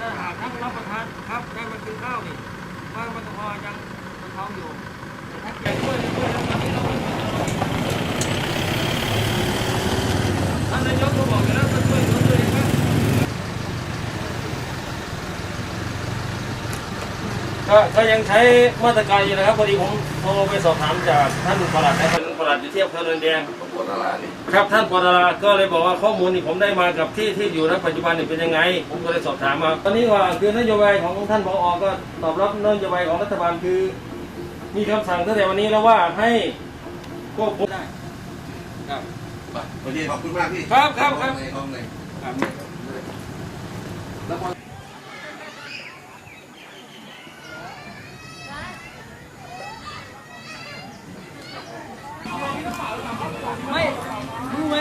ถ้าหากท่านรับประทานครับได้มากินข้าวนี่ว่ามันพอยังมันทาอยู่แต่ถ้าแกช่วยช่วยแล้วตอนนี้เราไม่มีท่านนายกก็บอกอยู่แล้วก็ช่วยเหลือตัวเองบ้าง ก็ก็ยังใช้มาตรการอยู่นะครับพอดีผมโทรไปสอบถามจากท่านปลัดนะครับท่านปลัดอยู่ที่อำเภอเนินแดงปวดอะไรนี่ครับท่านปรราก็เลยบอกว่าข้อมูลนี่ผมได้มากับที่ที่อยู่ณปัจจุบันนี่เป็นยังไง ผมก็เลยสอบถามมาตอนนี้ว่าคือนโยบายของท่านผอก็ตอบรับนโยบายของรัฐบาลคือ มีคำสั่งตั้งแต่วันนี้แล้วว่าให้ควบคุมได้ครับโอเคขอบคุณมากพี่ครับครับครับในห้องในครับ แล้วพอ ไม่รู้ไหม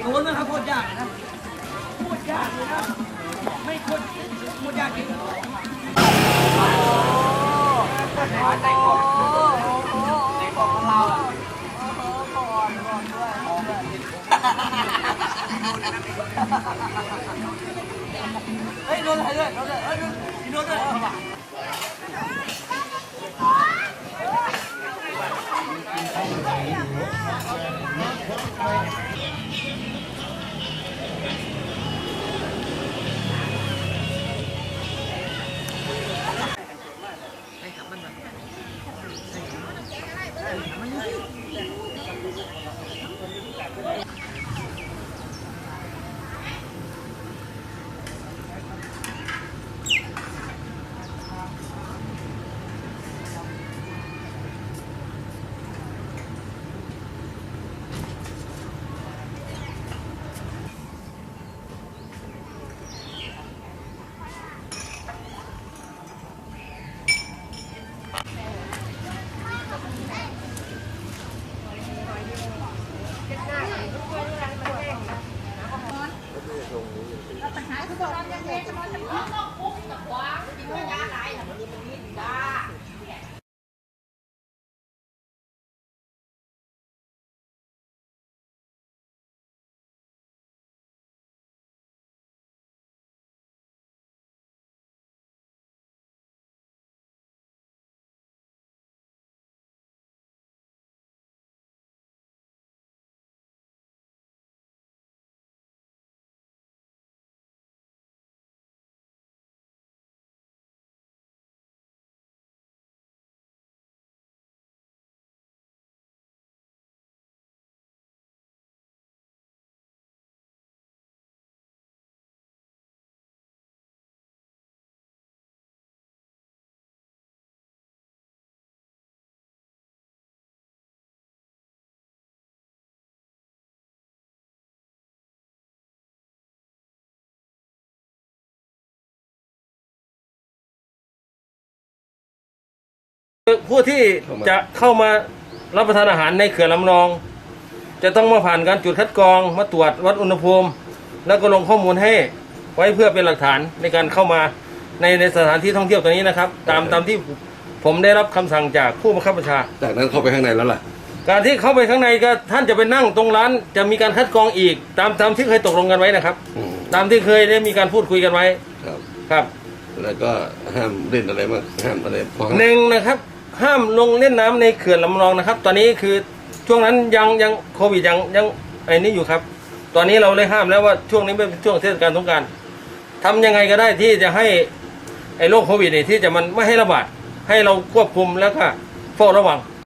โน้นนะครับโคตรยากเลยนะโคตรยากเลยนะไม่โคตรโคตรยากจริงในกล่องในกล่องของเราอะเฮ้ยโดนอะไรด้วยโดนด้วยเฮ้ยโดนโดนด้วย ผู้ที่จะเข้ามารับประทานอาหารในเขื่อนลำนอง จะต้องมาผ่านการจุดคัดกรองมาตรวจวัดอุณหภูมิ แล้วก็ลงข้อมูลให้ไว้เพื่อเป็นหลักฐานในการเข้ามาในในสถานที่ท่องเที่ยวตัวนี้นะครับ ตามตามที่ผมได้รับคำสั่งจากผู้บังคับบัญชา จากนั้นเข้าไปข้างในแล้วล่ะ การที่เข้าไปข้างในก็ท่านจะไปนั่งตรงร้าน จะมีการคัดกรองอีก ตามตามที่เคยตกลงกันไว้นะครับอืมตามที่เคยได้มีการพูดคุยกันไว้ครับครับ แล้วก็ห้ามเล่นอะไรมากห้ามอะไรพอหนึ่งนะครับ ห้ามลงเล่นน้ำในเขื่อนลำลองนะครับ ตอนนี้คือช่วงนั้นยังยังโควิดยังยังไอ้นี่อยู่ครับ ตอนนี้เราเลยห้ามแล้วว่าช่วงนี้เป็นช่วงเทศกาลสงการทำยังไงก็ได้ที่จะให้ไอ้โรคโควิดนี่ที่จะมันไม่ให้ระบาดให้เราควบคุมแล้วก็เฝ้าระวัง